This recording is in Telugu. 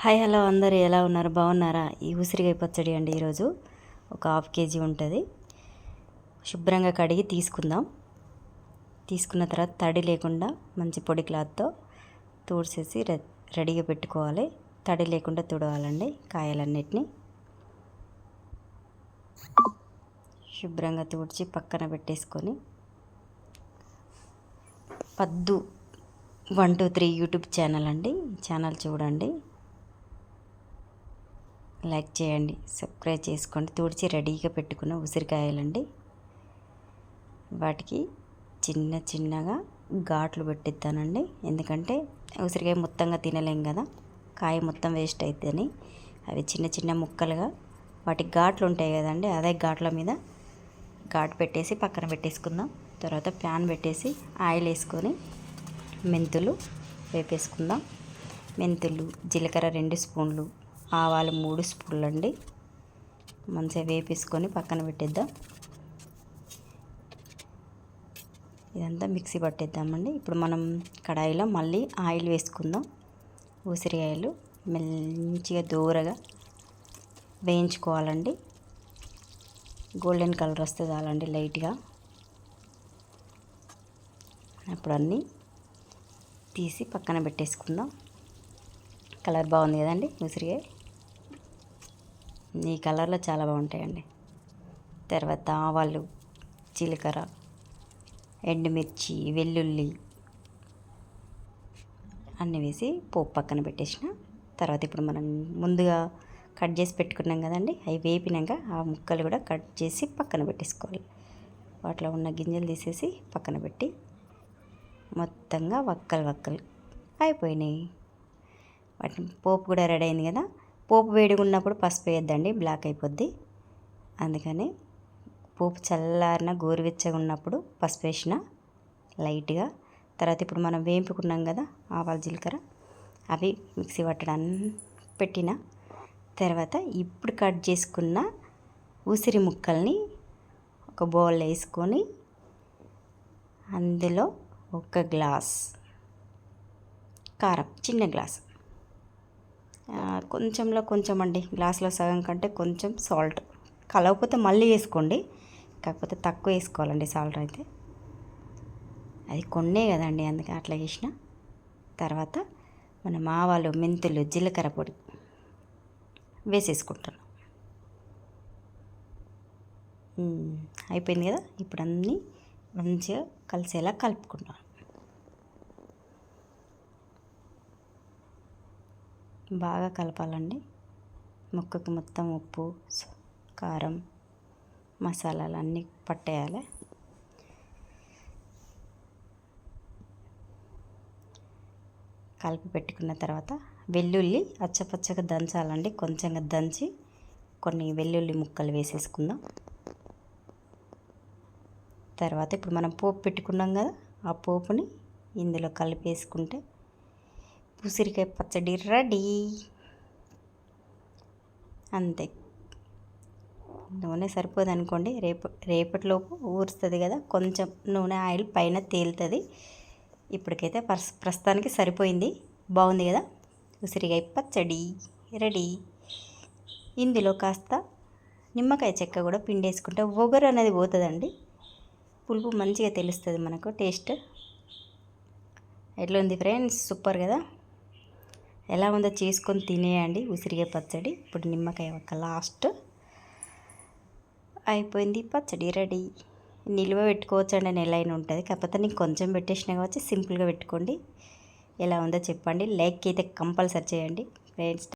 హాయ్ హలో అందరు ఎలా ఉన్నారు? బాగున్నారా? ఈ ఉసిరికాయ పచ్చడి అండి ఈరోజు. ఒక హాఫ్ కేజీ ఉంటుంది. శుభ్రంగా కడిగి తీసుకుందాం. తీసుకున్న తర్వాత తడి లేకుండా మంచి పొడి క్లాత్తో తూడ్చేసి రెడీగా పెట్టుకోవాలి. తడి లేకుండా తుడవాలండి కాయలన్నిటిని. శుభ్రంగా తుడిచి పక్కన పెట్టేసుకొని పద్దు one two three YouTube channel అండి. ఛానల్ చూడండి. లైక్ చేయండి సబ్స్క్రైబ్ చేసుకోండి. తుడిచి రెడీగా పెట్టుకున్న ఉసిరికాయలండి. వాటికి చిన్న చిన్నగా ఘాట్లు పెట్టిస్తానండి ఎందుకంటే ఉసిరికాయ మొత్తంగా తినలేం కదా కాయ మొత్తం వేస్ట్ అవుతుందని అవి చిన్న చిన్న ముక్కలుగా వాటికి ఘాట్లు ఉంటాయి కదండి అదే ఘాట్ల మీద ఘాట్ పెట్టేసి పక్కన పెట్టేసుకుందాం. తర్వాత ప్యాన్ పెట్టేసి ఆయిల్ వేసుకొని మెంతులు వేపేసుకుందాం. మెంతులు జీలకర్ర రెండు స్పూన్లు ఆవాలు మూడు స్పూన్లు అండి మంచిగా వేపేసుకొని పక్కన పెట్టేద్దాం. ఇదంతా మిక్సీ పట్టేద్దామండి. ఇప్పుడు మనం కడాయిలో మళ్ళీ ఆయిల్ వేసుకుందాం. ఉసిరికాయలు మంచిగా దూరగా వేయించుకోవాలండి. గోల్డెన్ కలర్ వస్తే చాలండి లైట్గా. అప్పుడు అన్నీ తీసి పక్కన పెట్టేసుకుందాం. కలర్ బాగుంది కదండి ఉసిరికాయ ఈ కలర్లో చాలా బాగుంటాయండి. తర్వాత ఆవాలు జీలకర్ర ఎండుమిర్చి వెల్లుల్లి అన్నీ వేసి పోపు పక్కన పెట్టేసిన. తర్వాత ఇప్పుడు మనం ముందుగా కట్ చేసి పెట్టుకున్నాం కదండి అవి వేపినాక ఆ ముక్కలు కూడా కట్ చేసి పక్కన పెట్టేసుకోవాలి. వాటిలో ఉన్న గింజలు తీసేసి పక్కన పెట్టి మొత్తంగా వక్కలు వక్కలు అయిపోయినాయి. వాటిని పోపు కూడా రెడీ అయింది కదా పోపు వేడిగా ఉన్నప్పుడు పసుపు వేయద్దండి బ్లాక్ అయిపోద్ది. అందుకని పోపు చల్లారిన గోరువెచ్చగా ఉన్నప్పుడు పసుపు వేసిన లైట్గా. తర్వాత ఇప్పుడు మనం వేంపుకున్నాం కదా ఆవాలు జీలకర్ర అవి మిక్సీ పట్టడానికి పెట్టిన. తర్వాత ఇప్పుడు కట్ చేసుకున్న ఉసిరి ముక్కల్ని ఒక బౌల్ వేసుకొని అందులో ఒక గ్లాస్ కారం చిన్న గ్లాస్. కొంచెంలో కొంచెం అండి గ్లాస్లో సగం కంటే కొంచెం సాల్ట్. కలవకపోతే మళ్ళీ వేసుకోండి కాకపోతే తక్కువ వేసుకోవాలండి సాల్ట్ అయితే. అది కొన్నే కదండి అందుకే అట్లా చేసిన. తర్వాత మన ఆవాలు మెంతులు జీలకర్ర పొడి వేసేసుకుంటాను. అయిపోయింది కదా? ఇప్పుడు అన్నీ మంచిగా కలిసేలా కలుపుకుంటాను. బాగా కలపాలండి. ముక్కకు మొత్తం ఉప్పు కారం మసాలాలు అన్నీ పట్టేయాలి. కలిపి పెట్టుకున్న తర్వాత వెల్లుల్లి అచ్చపచ్చగా దంచాలండి. కొంచెంగా దంచి కొన్ని వెల్లుల్లి ముక్కలు వేసేసుకుందాం. తర్వాత ఇప్పుడు మనం పోపు పెట్టుకున్నాం కదా ఆ పోపుని ఇందులో కలిపేసుకుంటే ఉసిరికాయ పచ్చడి రెడీ. అంతే. నూనె సరిపోదు అనుకోండి రేపు రేపటిలోపు ఊరుస్తుంది కదా కొంచెం నూనె ఆయిల్ పైన తేలుతుంది. ఇప్పటికైతే ప్రస్తుతానికి సరిపోయింది. బాగుంది కదా? ఉసిరికాయ పచ్చడి రెడీ. ఇందులో కాస్త నిమ్మకాయ చెక్క కూడా పిండేసుకుంటే ఒగరు అనేది పోతుందండి. పులుపు మంచిగా తెలుస్తుంది మనకు టేస్ట్. ఎట్లా ఉంది ఫ్రెండ్స్? సూపర్ కదా? ఎలా ఉందో చేసుకొని తినేయండి ఉసిరిగా పచ్చడి. ఇప్పుడు నిమ్మకాయ ఒక లాస్ట్ అయిపోయింది పచ్చడి రెడీ. నిల్వ పెట్టుకోవచ్చు అండి నెల అయిన ఉంటుంది. కాకపోతే నేను కొంచెం పెట్టేసినా కావచ్చు సింపుల్గా పెట్టుకోండి. ఎలా ఉందో చెప్పండి. లైక్ అయితే కంపల్సరీ చేయండి. ఫ్రెండ్స్